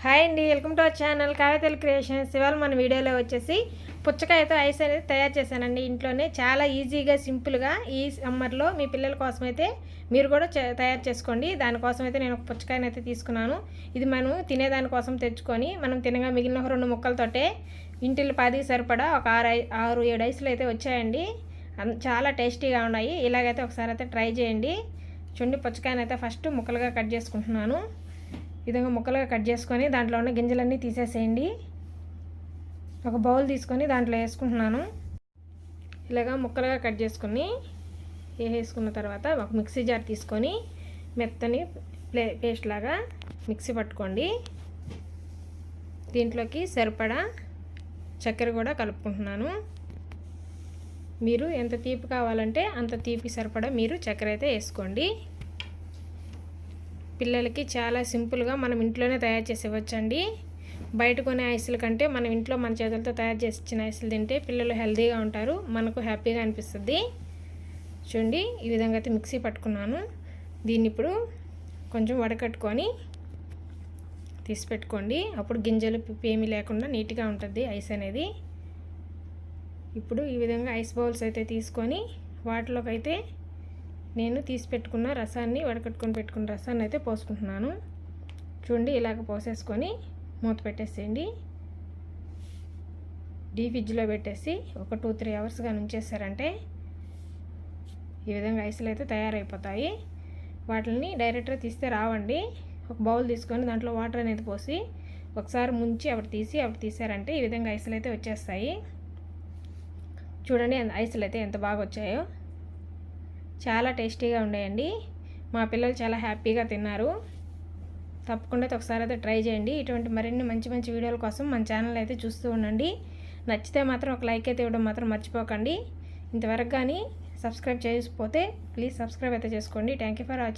Hi అండి welcome to our channel Kavethal creations. ఇవాళ మన వీడియోలో వచ్చేసి పుచ్చకాయతో ఐస్ అనేది తయారు చేశానండి ఇంట్లోనే. చాలా ఈజీగా సింపుల్గా ఈ సమ్మర్లో మీ పిల్లల కోసం అయితే మీరు కూడా తయారు చేసుకోండి. దానికోసం అయితే నేను ఒక పుచ్చకాయని అయితే తీసుకున్నాను. ఇది మనం తినేదానికోసం తెచ్చుకొని మనం తినగా మిగిలిన ఒక రెండు ముక్కలతోటే ఇంటిలో పదికి సరిపడా ఒక ఆరు ఆరు ఏడు ఐసులు అయితే వచ్చాయండి. చాలా టేస్టీగా ఉన్నాయి. ఇలాగైతే ఒకసారి అయితే ట్రై చేయండి. చూడండి పుచ్చకాయని అయితే ఫస్ట్ ముక్కలుగా కట్ చేసుకుంటున్నాను. విధంగా ముక్కలుగా కట్ చేసుకొని దాంట్లో ఉన్న గింజలన్నీ తీసేసేయండి. ఒక బౌల్ తీసుకొని దాంట్లో వేసుకుంటున్నాను. ఇలాగా ముక్కలుగా కట్ చేసుకొని వేసుకున్న తర్వాత ఒక మిక్సీ జార్ తీసుకొని మెత్తని ప్లే పేస్ట్ లాగా మిక్సీ పట్టుకోండి. దీంట్లోకి సరిపడా చక్కెర కూడా కలుపుకుంటున్నాను. మీరు ఎంత తీపి కావాలంటే అంత తీపి సరిపడా మీరు చక్కెర అయితే వేసుకోండి. పిల్లలకి చాలా సింపుల్గా మనం ఇంట్లోనే తయారు చేసి ఇవ్వచ్చండి బయట కొనే ఐసుల కంటే మనం ఇంట్లో మన చేతులతో తయారు చేసిన ఐసులు తింటే పిల్లలు హెల్తీగా ఉంటారు మనకు హ్యాపీగా అనిపిస్తుంది. చూడండి ఈ విధంగా అయితే మిక్సీ పట్టుకున్నాను. దీన్ని ఇప్పుడు కొంచెం వడకట్టుకొని తీసి పెట్టుకోండి. అప్పుడు గింజలు పిప్పి ఏమీ లేకుండా నీట్గా ఉంటుంది ఐస్ అనేది. ఇప్పుడు ఈ విధంగా ఐస్ బౌల్స్ అయితే తీసుకొని వాటిలోకి అయితే నేను తీసి పెట్టుకున్న రసాన్ని వడకట్టుకొని పెట్టుకున్న రసాన్ని అయితే పోసుకుంటున్నాను. చూడండి ఇలాగ పోసేసుకొని మూత పెట్టేసేయండి. డీ ఫ్రిడ్జ్లో పెట్టేసి ఒక టూ త్రీ అవర్స్గా ఉంచేసారంటే ఈ విధంగా ఐస్లు అయితే తయారైపోతాయి. వాటిని డైరెక్ట్గా తీస్తే రావండి. ఒక బౌల్ తీసుకొని దాంట్లో వాటర్ అనేది పోసి ఒకసారి ముంచి అప్పుడు తీసి అప్పుడు తీసారంటే ఈ విధంగా ఐస్లు అయితే వచ్చేస్తాయి. చూడండి ఐస్లు అయితే ఎంత బాగా వచ్చాయో. చాలా టేస్టీగా ఉండేయండి. మా పిల్లలు చాలా హ్యాపీగా తిన్నారు. తప్పకుండా ఒకసారి అయితే ట్రై చేయండి. ఇటువంటి మరిన్ని మంచి మంచి వీడియోల కోసం మన ఛానల్ అయితే చూస్తూ ఉండండి. నచ్చితే మాత్రం ఒక లైక్ అయితే ఇవ్వడం మాత్రం మర్చిపోకండి. ఇంతవరకు కానీ సబ్స్క్రైబ్ చేయకపోతే ప్లీజ్ సబ్స్క్రైబ్ అయితే చేసుకోండి. Thank you for watching